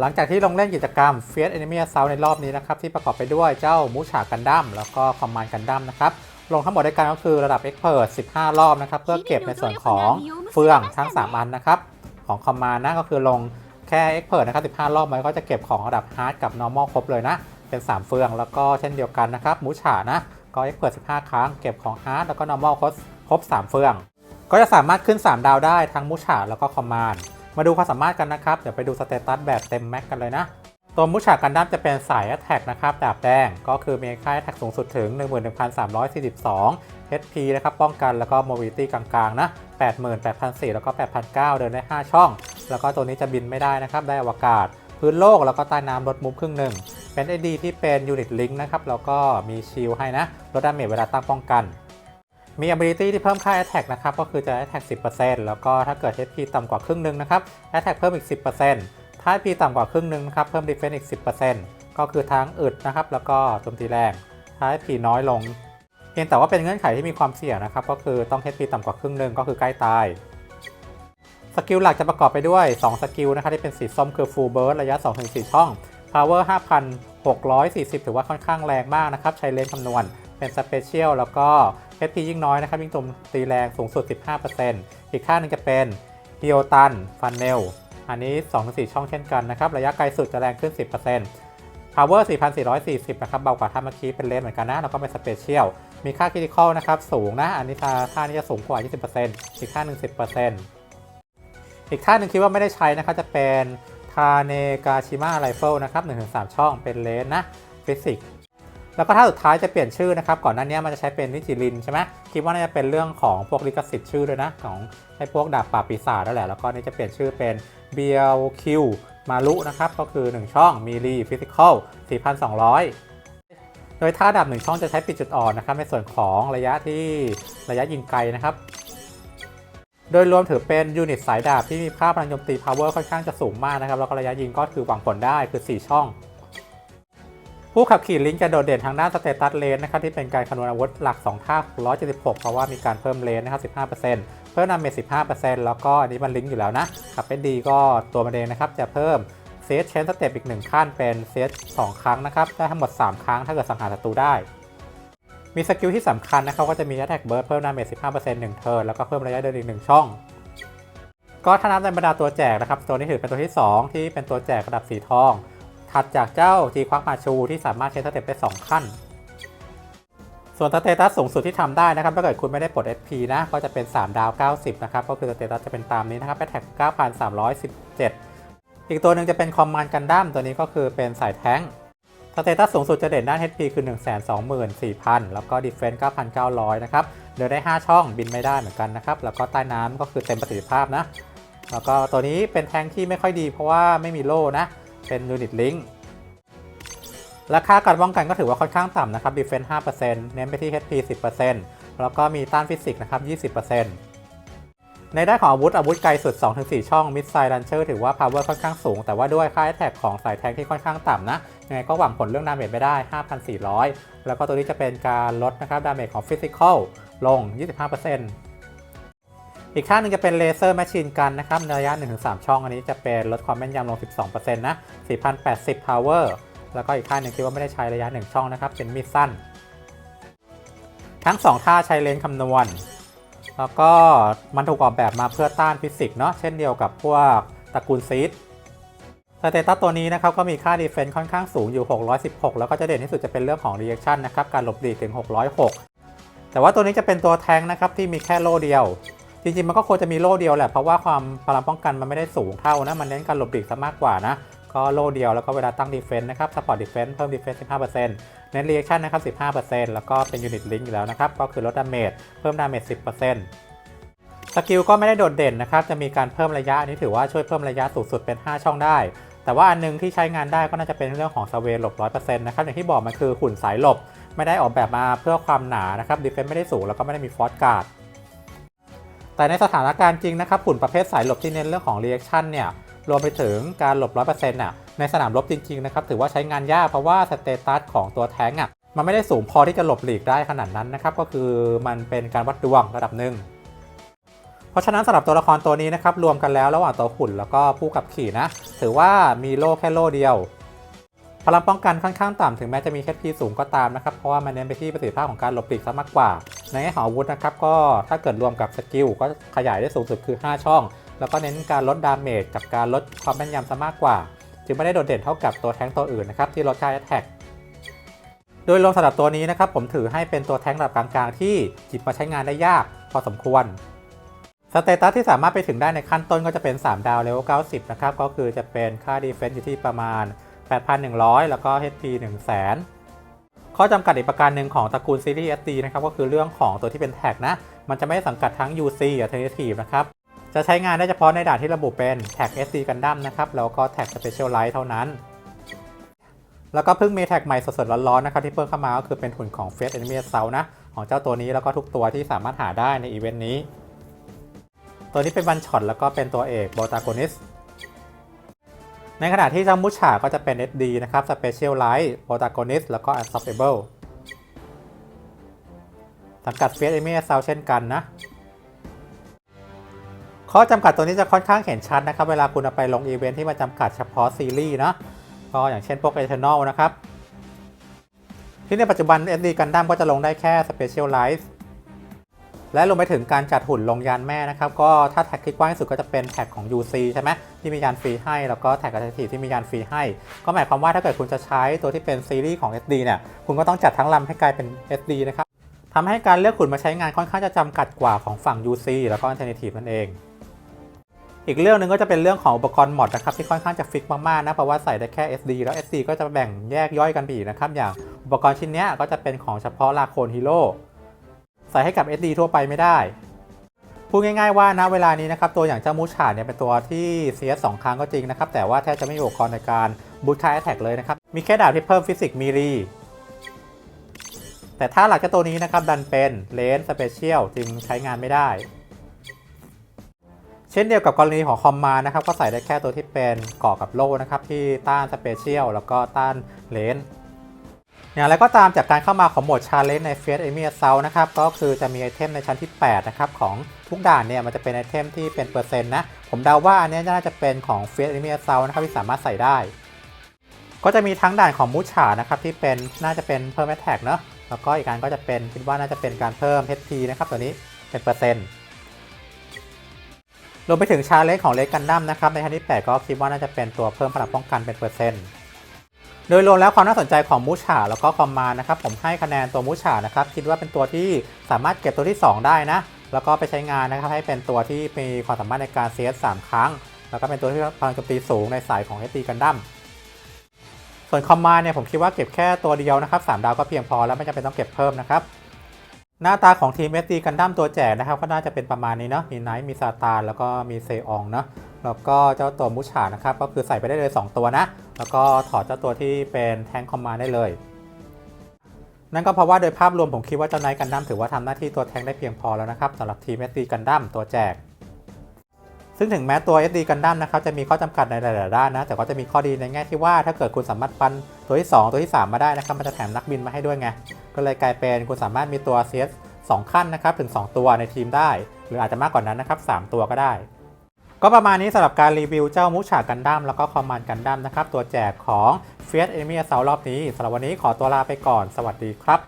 หลังจากที่ลงเล่นกิจกรรม f i e r Enemy Assault ในรอบนี้นะครับ ที่ประกอบไปด้วยเจ้ามูชากันดั้มแล้วก็คอมมานกันดั้มนะครับ ลงทั้งหมดด้วยกันก็คือระดับ Expert 15 รอบนะครับ เพื่อเก็บในส่วนของเฟืองทั้ง 3 อันนะครับ ของคอมมานนะก็คือลงแค่ Expert นะครับ 15 รอบมันก็จะเก็บของระดับ Hard กับ Normal ครบเลยนะ เป็น 3 เฟืองแล้วก็เช่นเดียวกันนะครับมูชานะก็ Expert 15 ครั้งเก็บของ Hard แล้วก็ Normal ครบครบ3เฟือง ก็จะสามารถขึ้น 3 ดาวได้ทั้งมูชาแล้วก็คอมมานด์ มาดูความสามารถกันนะครับ เดี๋ยวไปดูสเตตัสแบบเต็มแม็กกันเลยนะ ตัวมูชากันดั้มจะเป็นสาย a t t a c k นะครับดาบแดงก็คือมีค่า attack สูงสุดถึง 11,342 HP นะครับป้องกันแล้วก็ mobility กลางๆนะ88,400แล้วก็8,900เดินได้ 5 ช่อง แล้วก็ตัวนี้จะบินไม่ได้นะครับได้อวกาศ พื้นโลกแล้วก็ใต้น้ำลดมุมครึ่งหนึ่งเป็น AD ที่เป็น Unit Link นะครับแล้วก็มีชิลให้นะลดดาเมจเวลาตั้งป้องกัน มี ability ที่เพิ่มค่า attack นะครับ ก็คือจะ attack 10%แล้วก็ถ้าเกิด HP ต่ำกว่าครึ่งนึงนะครับ attack เพิ่มอีก 10%ถ้า HP ต่ำกว่าครึ่งนึงนะครับ เพิ่ม defense อีก 10%ก็คือทั้งอึดนะครับ แล้วก็โจมตีแรง ถ้า HP น้อยลง เพียงแต่ว่าเป็นเงื่อนไขที่มีความเสี่ยงนะครับ ก็คือต้อง HP ต่ำกว่าครึ่งนึงก็คือใกล้ตาย สกิลหลักจะประกอบไปด้วย 2 สกิลนะครับที่เป็นสีส้มคือ full burst ระยะ 2-4 ช่อง power 5,640 ถือว่าค่อนข้างแรงมากนะครับ ใช้เลนคำนวณ เป็นสเปเชียลแล้วก็ HP ยิ่งน้อยนะครับยิ่งโจมตีแรงสูงสุด 15%อีกค่าหนึงจะเป็น h i o t a n Funnel อันนี้ 2-4 ช่องเช่นกันนะครับ ระยะไกลสุดจะแรงขึ้น 10% power 4,440 นะครับ เบากว่าท่าเมื่อกี้เป็นเลนเหมือนกันนะ แล้วก็เป็นสเปเชียล มีค่า critical นะครับ สูงนะ อันนี้ท่าท่านี้จะสูงกว่า 20%อีกค่าหนึ่ง10%อีกท่าหนึ่งคิดว่าไม่ได้ใช้นะครับ จะเป็นทาเนกาชิมะไรเฟิลนะครับ 1-3 ช่องเป็นเลนนะฟิสิก แล้วก็ท่าสุดท้ายจะเปลี่ยนชื่อนะครับ ก่อนหน้านี้มันจะใช้เป็นนิจิรินใช่ไหมคิดว่าน่าจะเป็นเรื่องของพวกลิขสิทธิ์ชื่อด้วยนะ ของให้พวกดาบป่าปีศาจนั่นแหละแล้วก็นี่จะเปลี่ยนชื่อเป็น BLQ มารุนะครับ ก็คือ 1 ช่องมีรีฟิสิกอล4,200โดยท่าดาบหนึ่งช่องจะใช้ปิดจุดอ่อนนะครับ ในส่วนของระยะที่ระยะยิงไกลนะครับ โดยรวมถือเป็นยูนิตสายดาบที่มีค่าพลังโจมตี power ค่อนข้างจะสูงมากนะครับ แล้วก็ระยะยิงก็คือหวังผลได้คือ 4 ช่อง ผู้ขับขี่ลิงก์จะโดดเด่นทางด้านสเตตัสเลนนะครับที่เป็นการคำนวณอาวุธหลัก 2 ท่า176 เพราะว่ามีการเพิ่มเลนนะครับ 15%เพิ่มดาเมจ 15%แล้วก็อันนี้มันลิงก์อยู่แล้วนะ ขับเป็นดีก็ตัวมันเองนะครับ จะเพิ่มเซสเชนสเต็ปอีก 1 ขั้นเป็นเซส2ครั้งนะครับ ได้ทั้งหมด 3 ครั้งถ้าเกิดสังหารศัตรูได้ มีสกิลที่สำคัญนะครับก็จะมี Attack Burst เพิ่มดาเมจ 15% 1 เทิร์นแล้วก็เพิ่มระยะเดินอีก 1 ช่องก็ถ้านับในบรรดาตัวแจกนะครับตัวนี้ถือเป็นตัวที่ 2 ที่เป็นตัวแจกระดับสีทอง ถัดจากเจ้าทีควักมาชูที่สามารถใช้สเต็ปได้ 2 ขั้น ส่วนสเตตัสสูงสุดที่ทำได้นะครับถ้าเกิดคุณไม่ได้ปลด SP นะ ก็จะเป็น 3 ดาว 90 นะครับ ก็คือสเตตัสจะเป็นตามนี้นะครับ Attack 9,317 อีกตัวหนึ่งจะเป็นคอมมานด์กันดั้มตัวนี้ก็คือเป็นสายแท้งสเตตัสสูงสุดจะเด่นด้าน HP คือ 124,000 แล้วก็ Defense 9,900 นะครับ เดินได้ 5 ช่องบินไม่ได้เหมือนกันนะครับ แล้วก็ใต้น้ำก็คือเต็มประสิทธิภาพนะ แล้วก็ตัวนี้เป็นแทงที่ไม่ค่อยดีเพราะว่าไม่มีโล่นะ เป็น Unit Link ราคาการป้องกันก็ถือว่าค่อนข้างต่ำนะครับ Defense 5%เน้นไปที่ HP 10%แล้วก็มีต้านฟิสิกส์นะครับ 20%ในด้านของอาวุธ อาวุธไกลสุด 2-4 ช่อง Mid Side Launcher ถือว่า power ค่อนข้างสูง แต่ว่าด้วยค่า attack ของสายแทงที่ค่อนข้างต่ำนะ ยังไงก็หวังผลเรื่องดาเมจไม่ได้ 5,400 แล้วก็ตัวนี้จะเป็นการลดนะครับดาเมจของ Physical ลง 25% อีกข้างหนึงจะเป็นเลเซอร์แมชชีนกันนะครับในระยะ 1-3 ช่องอันนี้จะเป็นลดความแม่นยำลง 12%นะ 4,080 power แล้วก็อีกข้างหนึงคิดว่าไม่ได้ใช้ระยะ 1 ช่องนะครับ เป็นมีดสั้น ทั้ง 2 ท่าใช้เลนส์คำนวณ แล้วก็มันถูกออกแบบมาเพื่อต้านฟิสิกส์เนาะเช่นเดียวกับพวกตระกูลซีดสเตตัสตัวนี้นะครับก็มีค่าดีเฟนซ์ค่อนข้างสูงอยู่ 616 แล้วก็จะเด่นที่สุดจะเป็นเรื่องของ reaction นะครับการหลบหลีกถึง 606 แต่ว่าตัวนี้จะเป็นตัวแทงนะครับที่มีแค่โล่เดียว จริงๆ มันก็ควรจะมีโล่เดียวแหละ เพราะว่าความพลังป้องกันมันไม่ได้สูงเท่านะ มันเน้นการหลบหลีกซะมากกว่านะ ก็โล่เดียวแล้วก็เวลาตั้งดีเฟนต์นะครับสปอร์ตดีเฟนต์เพิ่มดีเฟนต์15%เน้นเรีแอคชั่นนะครับ15%แล้วก็เป็นยูนิตลิงก์อยู่แล้วนะครับ ก็คือลดดาเมจเพิ่มดาเมจ10%สกิลก็ไม่ได้โดดเด่นนะครับ จะมีการเพิ่มระยะอันนี้ถือว่าช่วยเพิ่มระยะสูงสุดเป็น 5 ช่องได้ แต่ว่าอันนึงที่ใช้งานได้ก็น่าจะเป็นเรื่องของสเวรหลบ100%นะครับอย่างที่บอกมันคือหุ่นสายหลบ ไม่ได้ออกแบบมาเพื่อความหนานะครับดีเฟนต์ไม่ได้สูงแล้วก็ไม่ได้มีฟอสการ์ด แต่ในสถานการณ์จริงนะครับหุ่นประเภทสายหลบที่เน้นเรื่องของ reaction เนี่ยรวมไปถึงการหลบ 100%น่ะในสนามรบจริงๆนะครับถือว่าใช้งานยากเพราะว่าสเตตัสของตัวแท้งอะมันไม่ได้สูงพอที่จะหลบหลีกได้ขนาดนั้นนะครับก็คือมันเป็นการวัดดวงระดับหนึ่งเพราะฉะนั้นสำหรับตัวละครตัวนี้นะครับรวมกันแล้วระหว่างตัวหุ่นแล้วก็ผู้ขับขี่นะถือว่ามีโล่แค่โล่เดียว พลังป้องกันค่อนข้างต่ำถึงแม้จะมีแค่พีสูงก็ตามนะครับเพราะว่ามันเน้นไปที่ประสิทธิภาพของการหลบหลีกซะมากกว่า ในแง่ของอาวุธนะครับก็ถ้าเกิดรวมกับสกิลก็ขยายได้สูงสุดคือ 5 ช่อง แล้วก็เน้นการลดดาเมจกับการลดความแม่นยำซะมากกว่า จึงไม่ได้โดดเด่นเท่ากับตัวแท้งตัวอื่นนะครับที่ลดค่าแอตแทกโดยรวมสำหรับตัวนี้นะครับผมถือให้เป็นตัวแท้งระดับกลางๆ ที่หยิบมาใช้งานได้ยากพอสมควรสเตตัสที่สามารถไปถึงได้ในขั้นต้นก็จะเป็น 3 ดาวเลเวล90 นะครับ ก็คือจะเป็นค่าดีเฟนซ์อยู่ที่ประมาณ 8,100 แล้วก็ HP 1 0 0 0 0 ข้อจำกัดอีกประการหนึ่งของตระกูลซีรีส์ SD นะครับก็คือเรื่องของตัวที่เป็นแท็กนะ มันจะไม่สังกัดทั้ง UC Alternative นะครับจะใช้งานได้เฉพาะในด่านที่ระบุเป็นแท็ก SD Gundam นะครับแล้วก็แท็ก Specialized เท่านั้น แล้วก็เพิ่งมีแท็กใหม่สดๆร้อนๆนะครับที่เพิ่มเข้ามาก็คือเป็นหุ่นของ f a c e Enemy Assault นะของเจ้าตัวนี้แล้วก็ทุกตัวที่สามารถหาได้ในอีเวนต์นี้ ตัวนี้เป็นวันช็อตแล้วก็เป็นตัวเอกโบตากอนิส ในขณะที่เจ้ามุชาก็จะเป็น SD นะครับ Special Light Protagonist แล้วก็ Unstoppable สังกัด f a c e Enemy Assault เช่นกันนะ ข้อจำกัดตัวนี้จะค่อนข้างเห็นชัดนะครับ เวลาคุณเอาไปลงอีเวนท์ที่มาจำกัดเฉพาะซีรีส์เนาะก็อย่างเช่นพวก Eternal นะครับ ที่ในปัจจุบัน SD Gundam ก็จะลงได้แค่ Specialize และรวมไปถึงการจัดหุ่นลงยานแม่นะครับ ก็ถ้าแท็กที่กว้างที่สุดก็จะเป็นแท็กของ UC ใช่ไหมที่มียานฟรีให้ แล้วก็แท็กอัลเทอร์ทีที่มียานฟรีให้ ก็หมายความว่าถ้าเกิดคุณจะใช้ตัวที่เป็นซีรีส์ของ SD เนี่ยคุณก็ต้องจัดทั้งลำให้กลายเป็น SD นะครับทำให้การเลือกหุ่นมาใช้งานค่อนข้างจะจำกัดกว่าของฝั่ง UC แล้วก็ Alternative นั่นเองอีกเรื่องหนึ่งก็จะเป็นเรื่องของอุปกรณ์มอดนะครับที่ค่อนข้างจะฟิกมากๆนะเพราะว่าใส่ได้แค่ SD แล้ว SD ก็จะแบ่งแยกย่อยกันไปนะครับอย่างอุปกรณ์ชิ้นนี้ก็จะเป็นของเฉพาะลาโคนฮีโร่ ส่ให้กับ SD ทั่วไปไม่ได้ พูดง่ายๆว่าณเวลานี้นะครับตัวอย่างเจ้ามูชาเนี่ยเป็นตัวที่ CS 2ครั้งก็จริงนะครับแต่ว่าแทบจะไม่มีอุปกรณ์ในการบูทค่าแอตแทกเลยนะครับมีแค่ดาบที่เพิ่มฟิสิกส์มีรีแต่ถ้าหลักเจ้าตัวนี้นะครับดันเป็นเลนสเปเชียลจึงใช้งานไม่ได้ เช่นเดียวกับกรณีของคอมมานะครับก็ใส่ได้แค่ตัวที่เป็นเกาะกับโล่นะครับที่ต้านสเปเชียลแล้วก็ต้านเลน อย่างไรก็ตามจากการเข้ามาของโหมดชาเลนจ์ในเฟสเอเมียเซลนะครับก็คือจะมีไอเทมในชั้นที่ 8 นะครับ ของทุกด่านเนี่ยมันจะเป็นไอเทมที่เป็นเปอร์เซ็นต์นะ ผมเดาว่าอันนี้น่าจะเป็นของเฟสเอเมียเซลนะครับที่สามารถใส่ได้ ก็จะมีทั้งด่านของมูชานะครับที่เป็นน่าจะเป็นเพิ่มแอตแทกเนาะแล้วก็อีกการก็จะเป็นคิดว่าน่าจะเป็นการเพิ่ม HP นะครับตัวนี้เป็นเปอร์เซ็นต์รวมไปถึงชาเลนจ์ของเลกกันดั้มนะครับในชั้นที่ 8 ก็คิดว่าน่าจะเป็นตัวเพิ่มพลังป้องกันเป็นเปอร์เซ็นต์ โดยรวมแล้วความน่าสนใจของมูชาแล้วก็คอมมานนะครับผมให้คะแนนตัวมูชานะครับคิดว่าเป็นตัวที่สามารถเก็บตัวที่ 2 ได้นะ แล้วก็ไปใช้งานนะครับให้เป็นตัวที่มีความสามารถในการเซฟสามครั้ง แล้วก็เป็นตัวที่พลังโจมตีสูงในสายของเอตีกันดั้มส่วนคอมมานเนี่ยผมคิดว่าเก็บแค่ตัวเดียวนะครับ3ดาวก็เพียงพอแล้วไม่จำเป็นต้องเก็บเพิ่มนะครับ หน้าตาของทีม SD กันดั้มตัวแจกนะครับ ก็น่าจะเป็นประมาณนี้เนาะมีไนท์มีซาตานแล้วก็มีเซอองเนาะแล้วก็เจ้าตัวมูชานะครับก็คือใส่ไปได้เลย 2 ตัวนะ แล้วก็ถอดเจ้าตัวที่เป็นแทงคอมมานได้เลย นั่นก็เพราะว่าโดยภาพรวมผมคิดว่าเจ้าไนท์กันดั้มถือว่าทำหน้าที่ตัวแทงได้เพียงพอแล้วนะครับสำหรับทีม SD กันดั้มตัวแจกซึ่งถึงแม้ตัว SD กันดั้มนะครับจะมีข้อจำกัดในหลาย ๆ ด้านนะ แต่ก็จะมีข้อดีในแง่ที่ว่าถ้าเกิดคุณสามารถปั้น ตัวที่ 2 ตัวที่ 3 มาได้นะครับ มันจะแถมนักบินมาให้ด้วยไง ก็เลยกลายเป็นคุณสามารถมีตัว CS 2 ขั้นนะครับ ถึง 2 ตัวในทีมได้ หรืออาจจะมากกว่านั้นนะครับ 3 ตัวก็ได้ ก็ประมาณนี้สำหรับการรีวิวเจ้ามูชากันดั้มแล้วก็คอมมานด์กันดั้มนะครับ ตัวแจกของ f i a t Enemy Assault รอบนี้สำหรับวันนี้ขอตัวลาไปก่อน สวัสดีครับ